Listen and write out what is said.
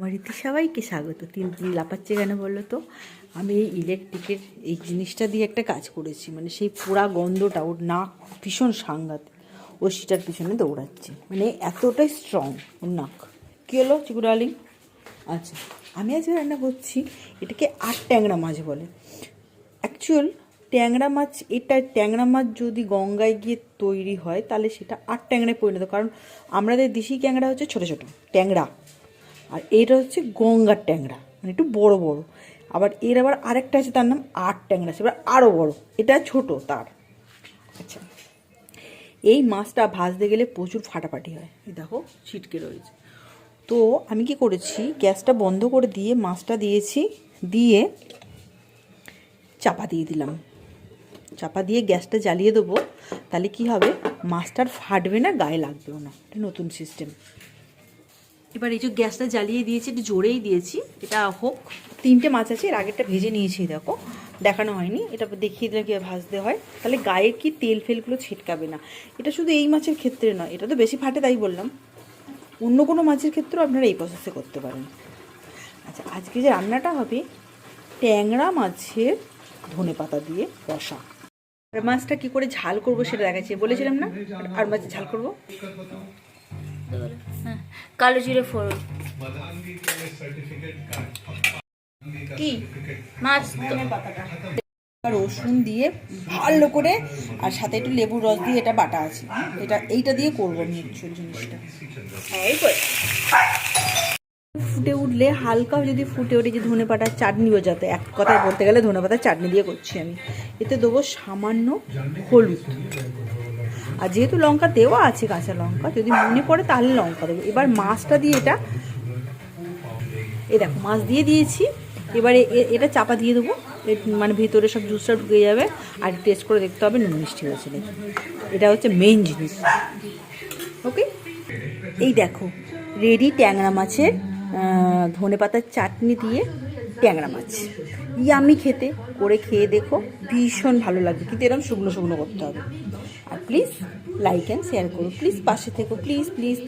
বাড়িতে সবাইকে স্বাগত। তিন তিন লাপাচ্ছে কেন বলল তো? আমি এই ইলেকট্রিকের এই জিনিসটা দিয়ে একটা কাজ করেছি। মানে সেই পোড়া গন্ধটা, ওর নাক ভীষণ সাংঘাত ও সেটার পিছনে দৌড়াচ্ছে। মানে এতটাই স্ট্রং ওর নাক। কী হলো, চিকু ডার্লিং? আচ্ছা আমি আজকে রান্না করছি, এটাকে আট ট্যাংরা মাছ বলে। অ্যাকচুয়াল ট্যাংরা মাছ, এটা ট্যাংরা মাছ যদি গঙ্গায় গিয়ে তৈরি হয়, তাহলে সেটা আট ট্যাংরায় পরিণত কারণ আমাদের দেশি ট্যাংরা হচ্ছে ছোটো ছোটো, ট্যাংরা। আর এটা হচ্ছে গঙ্গার ট্যাংরা মানে একটু বড় বড়। আবার এর আবার আরেকটা আছে, তার নাম আট ট্যাংরা সেবার আরও বড়। এটা ছোট তার। আচ্ছা। এই মাছটা ভাজতে গেলে প্রচুর ফাটাফাটি হয়। এই দেখো, ছিটকে রয়েছে। তো আমি কি করেছি, গ্যাসটা বন্ধ করে দিয়ে মাছটা দিয়েছি, দিয়ে চাপা দিয়ে দিলাম। চাপা দিয়ে গ্যাসটা জ্বালিয়ে দেবো, তাহলে কি হবে? মাছটার ফাটবে না, গায়ে লাগবেও না। এটা নতুন সিস্টেম এবার এই যে গ্যাসটা জ্বালিয়ে দিয়েছি, একটু জোরেই দিয়েছি, এটা হোক। তিনটে মাছ আছে, এর আগেরটা ভেজে নিয়েছি, দেখো। দেখানো হয়নি, এটা দেখিয়ে দিলে কীভাবে ভাজতে হয়। তাহলে গায়ে কি তেল ফেলগুলো ছিটকাবে না। এটা শুধু এই মাছের ক্ষেত্রে নয়, এটা তো বেশি ফাটে তাই বললাম। অন্য কোনো মাছের ক্ষেত্রেও আপনারা এই প্রসেসে করতে পারেন। আচ্ছা আজকে যে রান্নাটা হবে, ট্যাংরা মাছের ধনে পাতা দিয়ে রসা আর মাছটা কী করে ঝাল করব সেটা দেখাচ্ছি। বলেছিলাম না? আর মাছের ঝাল করব? কালো জিরে ফোড়ন। কি? মাছ রসুন দিয়ে ভালো করে আর সাথে একটু লেবুর রস দিয়ে এটা বাটা আছে। এটা এইটা দিয়ে করব আমি জিনিসটা। ফুটে উঠলে হালকা যদি ফুটে ওঠে যে ধনে পাতার চাটনিও যাতে এক কথায় বলতে গেলে ধনে পাতার চাটনি দিয়ে করছি আমি। এতে দেবো সামান্য হলুদ। আর যেহেতু লঙ্কা দেওয়া আছে কাঁচা লঙ্কা, যদি মনে পড়ে তাহলে লঙ্কা দেবো। এবার মাছটা দিয়ে এটা এই দেখো, মাছ দিয়ে দিয়েছি। এবারে এ- এটা চাপা দিয়ে দেবো। মানে ভিতরে সব জুসটা ঢুকে যাবে। আর টেস্ট করে দেখতে হবে নুন মিষ্টি হয়েছে এটা হচ্ছে মেইন জিনিস। ওকে এই দেখো রেডি ট্যাংরা মাছের ধনে পাতার চাটনি দিয়ে ট্যাংরা মাছ। ইয়ামি খেতে, করে খেয়ে দেখো ভীষণ ভালো লাগবে। কিন্তু এরকম শুকনো শুকনো করতে হবে। আর প্লিজ লাইক অ্যান্ড শেয়ার করো। প্লিজ পাশে থেকো। Please please